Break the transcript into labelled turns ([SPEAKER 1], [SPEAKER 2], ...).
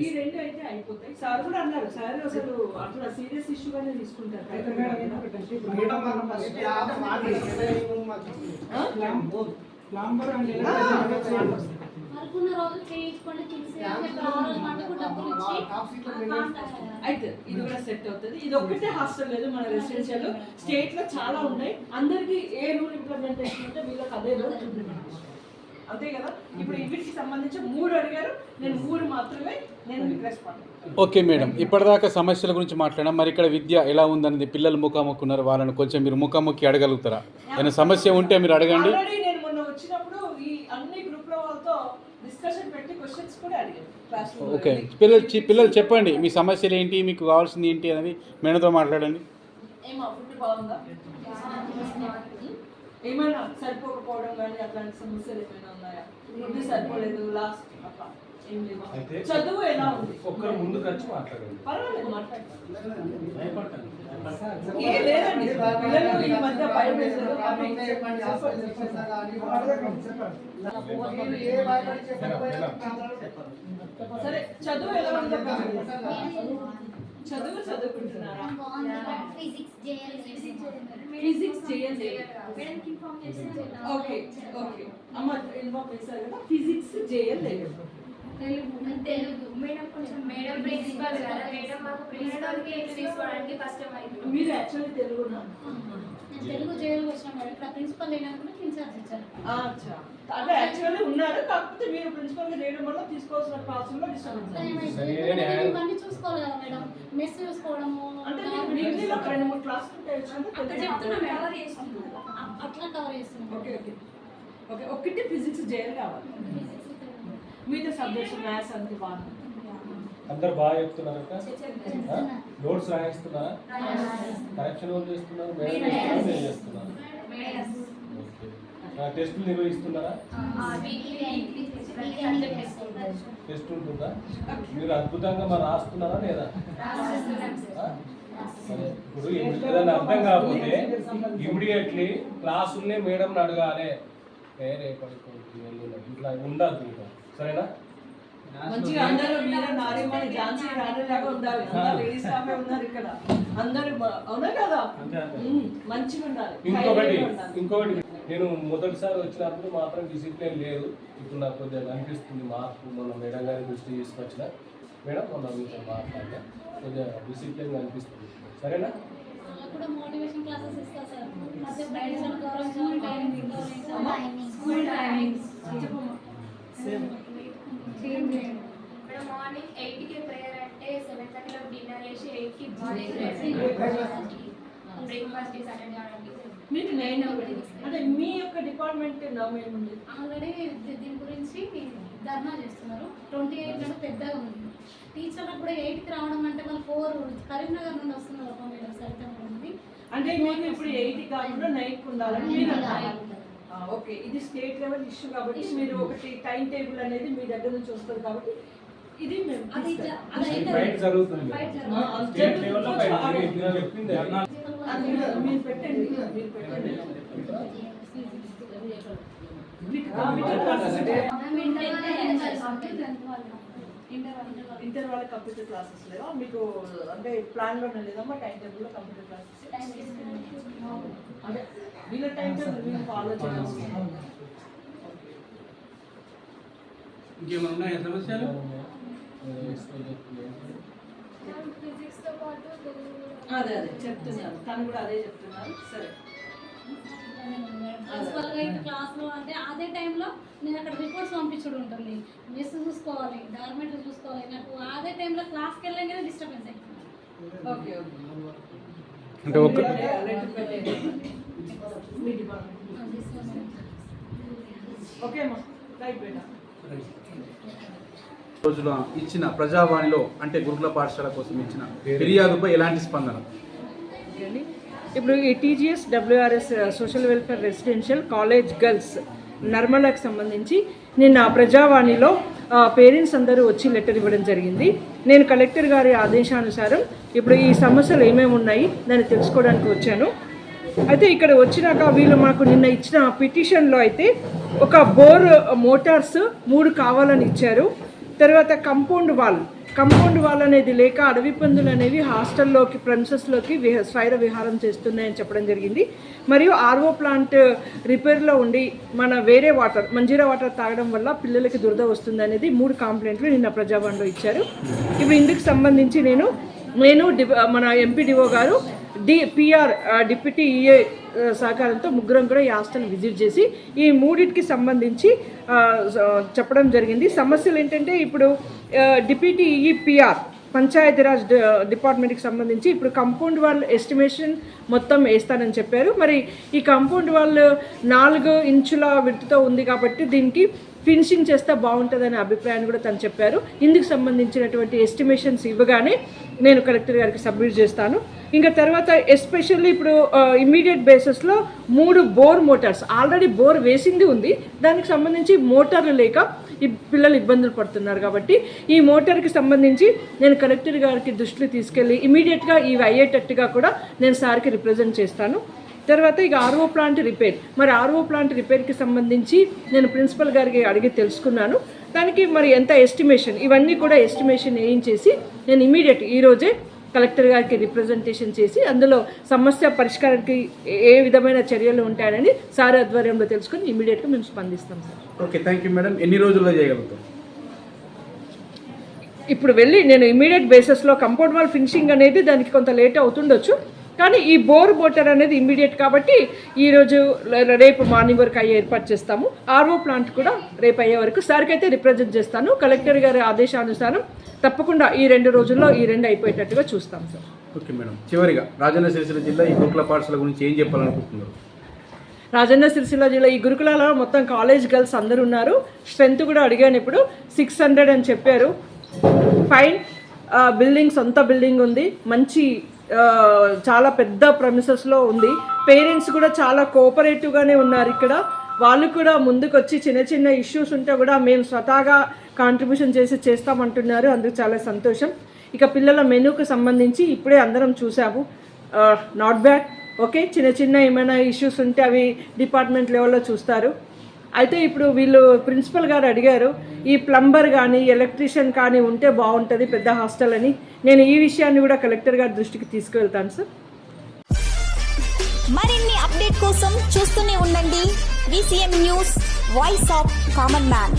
[SPEAKER 1] ఈ రెండు అయితే అయిపోతాయి. సార్ కూడా అన్నారు. సార్ అసలు అట్లా సీరియస్ ఇష్యూగానే తీసుకుంటారు.
[SPEAKER 2] అనుకున్న రోజు చేయించుకోండి
[SPEAKER 1] అయితే ఇది కూడా సెట్ అవుతుంది. ఇది ఒక్కటే హాస్టల్ లేదు మన రెసిడెన్షియల్ స్టేట్లో చాలా ఉన్నాయి. అందరికి ఏ రూల్ ఇంప్లిమెంటేషన్ ఉంటే వీళ్ళకి అదే రూల్ ఇంప్లిమెంటేషన్ అంతే కదా? ఇప్పుడు వీటికి సంబంధించి మూడు అడిగారు. నేను మూడు మాత్రమే నేను రెస్పాండ్
[SPEAKER 3] ఓకే మేడం. ఇప్పటిదాకా సమస్యల గురించి మాట్లాడాం మరి ఇక్కడ విద్య ఎలా ఉందనేది పిల్లలు ముఖాముఖి ఉన్నారు వాళ్ళని కొంచెం మీరు ముఖాముఖి అడగలుగుతారా? ఏమైనా సమస్య ఉంటే మీరు అడగండి.
[SPEAKER 1] నేను మొన్న వచ్చినప్పుడు ఈ అన్ని వాళ్ళతో డిస్కషన్ పెట్టి క్వశ్చన్స్ కూడా అడిగాను
[SPEAKER 3] ఓకే. పిల్లలు చి- పిల్లలు చెప్పండి. మీ సమస్యలు ఏంటి? మీకు కావాల్సింది ఏంటి అనేది మేడంతో మాట్లాడండి.
[SPEAKER 1] ఏమా ఫుడ్ బాగుందా? ఏమైనా సరిపోకపోవడం కానీ అట్లాంటి సమస్యలు ఏమైనా ఉన్నాయా? ఫుడ్ సరిపోలేదు లాస్ట్ అట్లా ఏం
[SPEAKER 4] అయితే
[SPEAKER 1] లేదు చదువు ఎలా ఉంది?
[SPEAKER 4] ఒక్కరు ముందుకు వచ్చి మాట్లాడండి.
[SPEAKER 1] పర్వాలేదు మాట్లాడండి.
[SPEAKER 4] భయపడకండి.
[SPEAKER 1] ఏ లేదండి. పిల్లలు ఈ మధ్య భయం వేశారు అవి సరే చదువు ఎలా ఉంది? చదువు చదువుకుంటున్నారా?
[SPEAKER 2] ఫిజిక్స్
[SPEAKER 1] చేయండి ఓకే ఓకే అమ్మ ఇన్వాల్వ్ చేశారు కదా ఫిజిక్స్ చేయలేదు.
[SPEAKER 2] తెలుగు.
[SPEAKER 5] మేడం కొంచెం మేడం ప్రిన్సిపల్ కదా మేడం మాకు ప్రిన్సిపల్కి తీసుకోవడానికి కష్టం అవుతుంది
[SPEAKER 1] మీరు యాక్చువల్లీ తెలుగునా
[SPEAKER 2] తెలుగు చేయాలి వచ్చిన మేడం ఇక్కడ ప్రిన్సిపల్ లేనప్పుడు ఇన్ఛార్జ్ ఇచ్చారు
[SPEAKER 1] అచ్చా. అంటే యాక్చువల్లీ ఉన్నారు కాకపోతే మీరు ప్రిన్సిపల్గా చేయడం వల్ల తీసుకోవాల్సిన
[SPEAKER 2] క్లాస్లో మెస్ చూసుకోవడము అట్లా కవర్ చేస్తున్నాం
[SPEAKER 1] ఓకే ఓకే. ఓకే ఒకటి ఫిజిక్స్ చేయాలి కావాలి. మిగతా సబ్జెక్ట్స్ మ్యాథ్స్ అంతే బాగుంది
[SPEAKER 4] అందరు బాగా చెప్తున్నారట నోట్స్ రాయిస్తున్నారా? కరెక్షన్ వాళ్ళు చేస్తున్నారు? మేడం చేస్తున్నారు? టెస్టులు నిర్వహిస్తున్నారా? టెస్ట్ ఉంటుందా? మీరు అద్భుతంగా మరి రాస్తున్నారా లేదా. ఇప్పుడు ఏదైనా అర్థం కాకపోతే ఇమీడియట్లీ క్లాసుల్నే మేడం అడగాలి. ఏ రేపటి ఇట్లా ఉండద్దు ఇంకా. సరేనా?
[SPEAKER 1] మంచిగా అందరూ నారీమణి ఝాన్సీ ఉండాలి. లేడీస్ ఉన్నారు ఇక్కడ? అవునా కదా? మంచిగా ఉండాలి.
[SPEAKER 4] ఇంకొకటి. ఇంకొకటి నేను మొదటిసారి వచ్చినప్పుడు మాత్రం డిసిప్లిన్ లేదు. ఇప్పుడు నాకు కొద్దిగా అనిపిస్తుంది మార్పు. మన మేడం గారి దృష్టి తీసుకొచ్చిన. మేడం మొన్న మీతో మాట్లాడినా కొద్దిగా డిసిప్లిన్ అనిపిస్తుంది సరేనా?
[SPEAKER 5] మార్నింగ్ ఎయిట్కి ప్రేయర్ అంటే సెవెన్ థర్టీలో డిన్నర్ చేసి ఎయిట్కి బ్రేక్ఫాస్ట్ చేసి అటెండ్ కావడానికి
[SPEAKER 1] మీకు నైన్ అంటే మీ యొక్క డిపార్ట్మెంట్ నమ్ ఏముంది?
[SPEAKER 2] ఆల్రెడీ దీని గురించి ధర్నా చేస్తున్నారు. ట్వంటీ ఎయిట్ అంటే పెద్దగా ఉంది. టీచర్లకు కూడా ఎయిట్కి రావడం అంటే మన ఫోర్ కరీంనగర్ నుండి వస్తున్నారు ఒక మేడం సరిత ఉంది.
[SPEAKER 1] అంటే మీకు ఇప్పుడు ఎయిట్ కాకుండా నైట్ ఉండాలని మీరు ఓకే. ఇది స్టేట్ లెవెల్ ఇష్యూ కాబట్టి మీరు ఒకటి టైం టేబుల్ అనేది మీ దగ్గర నుంచి వస్తుంది కాబట్టి ఇది మేము
[SPEAKER 2] అది అది
[SPEAKER 4] ఫైట్ జరుగుతుంది. స్టేట్ లెవెల్లో ఫైట్. మీరు చెప్పింది
[SPEAKER 1] అది మీరు- మీరు పెట్టండి మీరు పెట్టండి.
[SPEAKER 2] ఇంటర్ వాళ్ళే
[SPEAKER 1] కంప్యూటర్ క్లాసెస్ లేవా? మీకు అంటే ప్లాన్లోనే లేదమ్మా టైం టేబుల్లో కంప్యూటర్ క్లాసెస్. అంటే వీళ్ళ టైం టేబుల్ మీరు ఫాలో చేయాల్సి
[SPEAKER 6] ఇంకేమైనా ఉన్నాయా సమస్యలు?
[SPEAKER 1] అదే అదే చెప్తున్నారు తను కూడా అదే చెప్తున్నారు. సరే.
[SPEAKER 2] ప్రిన్సిపల్గా ఇటు క్లాస్లో అంటే అదే టైంలో నేను అక్కడ రిపోర్ట్స్ పంపించుడు ఉంటుంది. మెస్ చూసుకోవాలి డార్మెంటరీ చూసుకోవాలి. నాకు అదే టైంలో క్లాస్కి వెళ్ళగానే డిస్టర్బెన్స్ అవుతుంది
[SPEAKER 1] ఓకే ఓకే.
[SPEAKER 3] అంటే ఒక
[SPEAKER 1] మీ డిపార్ట్మెంట్ ఓకే అమ్మా. రైట్ బేటా
[SPEAKER 3] రోజుల ఇచ్చిన ప్రజావాణిలో అంటే గురుకుల పాఠశాల కోసం ఇచ్చిన ఫిర్యాదుపై ఎలాంటి స్పందన?
[SPEAKER 1] ఇప్పుడు ఈ TGS WRS social welfare residential college girls నర్మలకు సంబంధించి నిన్న ప్రజావాణిలో పేరెంట్స్ అందరూ వచ్చి లెటర్ ఇవ్వడం జరిగింది. నేను కలెక్టర్ గారి ఆదేశానుసారం ఇప్పుడు ఈ సమస్యలు ఏమేమి ఉన్నాయి దాన్ని తెలుసుకోవడానికి వచ్చాను. అయితే ఇక్కడ వచ్చినాక వీళ్ళు మాకు నిన్న ఇచ్చిన పిటిషన్లో అయితే ఒక బోర్ మోటార్స్ మూడు కావాలని ఇచ్చారు. తర్వాత కంపౌండ్ వాల్. కంపౌండ్ వాల్ అనేది లేక అడవి పందులు అనేవి హాస్టల్లోకి ప్రెమిసెస్లోకి విహ స్వైర విహారం చేస్తున్నాయని చెప్పడం జరిగింది. మరియు ఆర్ఓ ప్లాంట్ రిపేర్లో ఉండి మన వేరే వాటర్ మంజీరా వాటర్ తాగడం వల్ల పిల్లలకి దురద వస్తుంది అనేది మూడు కంప్లైంట్లు నిన్న ప్రజాభవన్లో ఇచ్చారు. ఇప్పుడు ఇందుకు సంబంధించి నేను నేను మన ఎంపీడీఓ గారు డి పిఆర్ డిప్యూటీ ఈఏ సహకారంతో ముగ్గురం కూడా ఈ హాస్టల్ విజిట్ చేసి ఈ మూడింటికి సంబంధించి చెప్పడం జరిగింది. సమస్యలు ఏంటంటే ఇప్పుడు డిప్యూటీ ఈ పంచాయతీరాజ్ డిపార్ట్మెంట్కి సంబంధించి ఇప్పుడు కంపౌండ్ వాల్ ఎస్టిమేషన్ మొత్తం వేస్తానని చెప్పారు. మరి ఈ కంపౌండ్ వాల్ నాలుగు ఇంచుల విడుతుతో ఉంది కాబట్టి దీనికి ఫినిషింగ్ చేస్తే బాగుంటుందనే అభిప్రాయాన్ని కూడా తను చెప్పారు. ఇందుకు సంబంధించినటువంటి ఎస్టిమేషన్స్ ఇవ్వగానే నేను కలెక్టర్ గారికి సబ్మిట్ చేస్తాను. ఇంకా తర్వాత ఎస్పెషల్లీ ఇప్పుడు ఇమీడియట్ బేసిస్లో మూడు బోర్ మోటార్స్ ఆల్రెడీ బోర్ వేసింది ఉంది. దానికి సంబంధించి మోటార్లు లేక ఈ పిల్లలు ఇబ్బందులు పడుతున్నారు కాబట్టి ఈ మోటార్కి సంబంధించి నేను కలెక్టర్ గారికి దృష్టిలో తీసుకెళ్ళి ఇమీడియట్గా ఇవి అయ్యేటట్టుగా కూడా నేను సార్కి రిప్రజెంట్ చేస్తాను. తర్వాత ఇక ఆర్ఓ ప్లాంట్ రిపేర్. మరి ఆర్ఓ ప్లాంట్ రిపేర్కి సంబంధించి నేను ప్రిన్సిపల్ గారికి అడిగి తెలుసుకున్నాను. దానికి మరి ఎంత ఎస్టిమేషన్? ఇవన్నీ కూడా ఎస్టిమేషన్ వేయించేసి నేను ఇమీడియట్ ఈరోజే కలెక్టర్ గారికి రిప్రజెంటేషన్ చేసి అందులో సమస్య పరిష్కారానికి ఏ- విధమైన చర్యలు ఉంటాయని సార్ ఆధ్వర్యంలో తెలుసుకొని ఇమీడియట్గా మేము స్పందిస్తాం sir.
[SPEAKER 3] Okay thank you madam ఎన్ని రోజుల్లో చేయగలుగుతాం?
[SPEAKER 1] ఇప్పుడు వెళ్ళి నేను ఇమీడియట్ బేసిస్లో కంపౌండ్ వాల్ ఫినిషింగ్ అనేది దానికి కొంత లేట్ అవుతుండొచ్చు. కానీ ఈ బోర్ మోటార్ అనేది ఇమీడియట్ కాబట్టి ఈరోజు రేపు మార్నింగ్ వరకు అయ్యే ఏర్పాటు చేస్తాము. ఆర్ఓ ప్లాంట్ కూడా రేపు అయ్యే వరకు సార్కి అయితే రిప్రజెంట్ చేస్తాను. కలెక్టర్ గారి ఆదేశానుసారం తప్పకుండా ఈ రెండు రోజుల్లో ఈ రెండు అయిపోయేటట్టుగా చూస్తాం సార్.
[SPEAKER 3] Okay madam. చివరిగా రాజన్న సిరిసిల్ల జిల్లా ఈ గురుకుల పాఠశాల గురించి ఏం చెప్పాలనుకుంటున్నారు?
[SPEAKER 1] రాజన్న సిరిసిల్ల జిల్లా ఈ గురుకులాలో మొత్తం కాలేజ్ గర్ల్స్ అందరూ ఉన్నారు. స్ట్రెంత్ కూడా అడిగాను ఇప్పుడు. సిక్స్ హండ్రెడ్ అని చెప్పారు. ఫైన్. బిల్డింగ్ సొంత బిల్డింగ్ ఉంది. మంచి చాలా పెద్ద ప్రమిసెస్లో ఉంది. పేరెంట్స్ కూడా చాలా కోఆపరేటివ్గానే ఉన్నారు ఇక్కడ. వాళ్ళు కూడా ముందుకొచ్చి చిన్న చిన్న ఇష్యూస్ ఉంటే కూడా మేము స్వతహాగా కాంట్రిబ్యూషన్ చేసి చేస్తామంటున్నారు. అందుకు చాలా సంతోషం. ఇక పిల్లల మెనూకు సంబంధించి ఇప్పుడే అందరం చూసాము. నాట్ బ్యాడ్ ఓకే చిన్న చిన్న ఏమైనా ఇష్యూస్ ఉంటే అవి డిపార్ట్మెంట్ లెవెల్లో చూస్తారు. అయితే ఇప్పుడు వీళ్ళు ప్రిన్సిపల్ గారు అడిగారు ఈ ప్లంబర్ కానీ ఎలక్ట్రీషియన్ కానీ ఉంటే బాగుంటుంది పెద్ద హాస్టల్ అని. నేను ఈ విషయాన్ని కూడా కలెక్టర్ గారి దృష్టికి తీసుకువెళ్తాను సార్.
[SPEAKER 7] మరిన్ని అప్డేట్ కోసం చూస్తూనే ఉండండి. VCM news voice of common man.